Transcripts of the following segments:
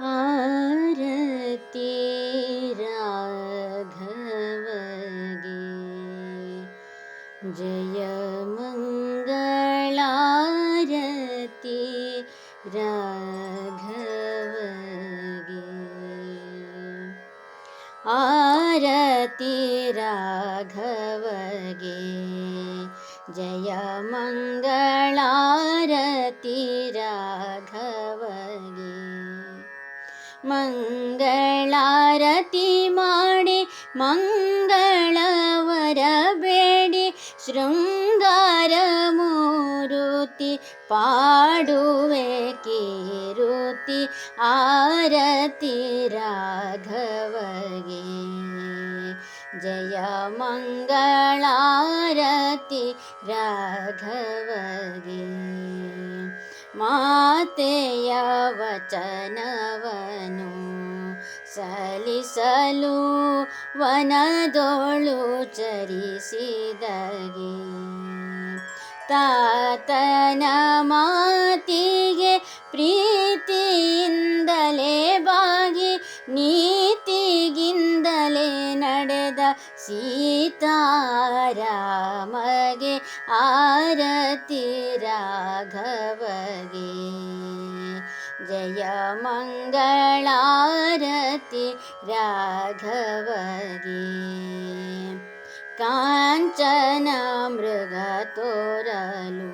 आरती राघवगे। जय मङ्गलारती राघवगे। आरती राघवगे। जय मङ्गलारती राघवगे ಮಂಗಳಾರತಿ ಮಾಡಿ ಮಂಗಳವರ ಬೇಡಿ ಶೃಂಗಾರ ಮೂರುತಿ ಪಾಡುವೆ ಕೀರುತಿ ಆರತಿ ರಾಘವಗೆ ಜಯ ಮಂಗಳಾರತಿ ರಾಘವಗೆ ಮಾತೆಯ ವಚನವನು ಸಲಿಸಲು ವನದೋಳು ಚರಿಸಿದಗೆ. ತಾತನ ಮಾತಿಗೆ ನೀತಿಗಿಂದಲೇ ನಡೆದ ಸೀತಾರಾಮಗೆ ಆರತಿ ರಾಘವಗೆ ಜಯ ಮಂಗಳಾರತಿ ರಾಘವಗೆ ಕಾಂಚನ ಮೃಗ ತೋರಲು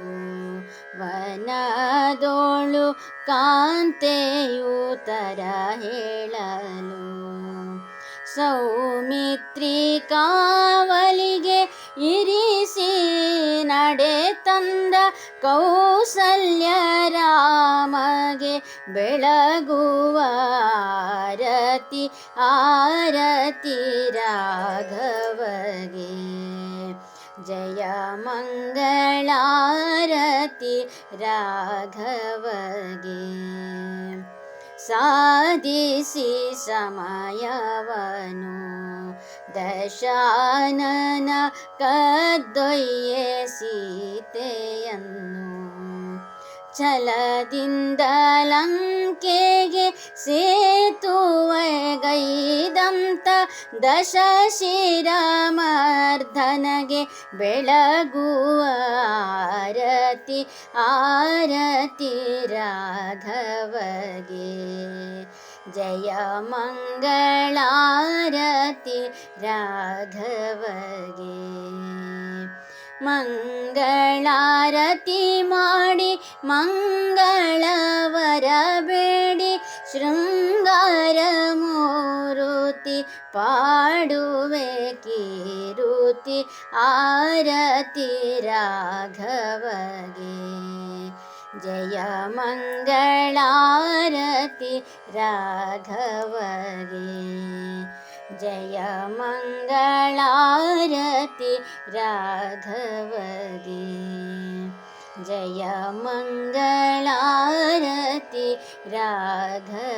ವನದೋಳು ಕಾಂತೆಯು ತರ ಹೇಳಲು ಸೌಮಿತ್ರಿ ಕಾವಲಿಗೆ ಇರಿಸಿ ನಡೆ ತಂದ ಕೌಸಲ್ಯ ರಾಮಗೆ ಬೆಳಗುವ ಆರತಿ ಆರತಿ ರಾಘವಗೆ ಜಯ ಮಂಗಳಾರತಿ ರಾಘವಗೆ ಸಾಧಿಸಿ ಸಮಯವನು ದಶಾನನ ಕದ್ದೊಯ್ಯೆ ಸೀತೆಯನ್ನು ಛಲದಿಂದ ಲಂಕೆಗೆ ಸೇತುವೆಗೈದಂತ ದಶ ಶಿರಮರ್ಧನಗೆ ಬೆಳಗುವ ಆರತಿ ಆರತಿ ರಾಘವಗೆ ಜಯ ಮಂಗಳಾರತಿ ರಾಘವಗೆ ಮಂಗಳಾರತಿ ಮಾಡಿ ಮಂಗಳವರ ಬೇಡಿ ಶೃಂಗಾರ പാടുവേ കീരുത്തി ആരതി രാഘവഗേ ജയ മംഗളാരതി രാഘവഗേ ജയ മംഗളാരതി രാഘവഗേ ജയ മംഗളാരതി രാഘവഗേ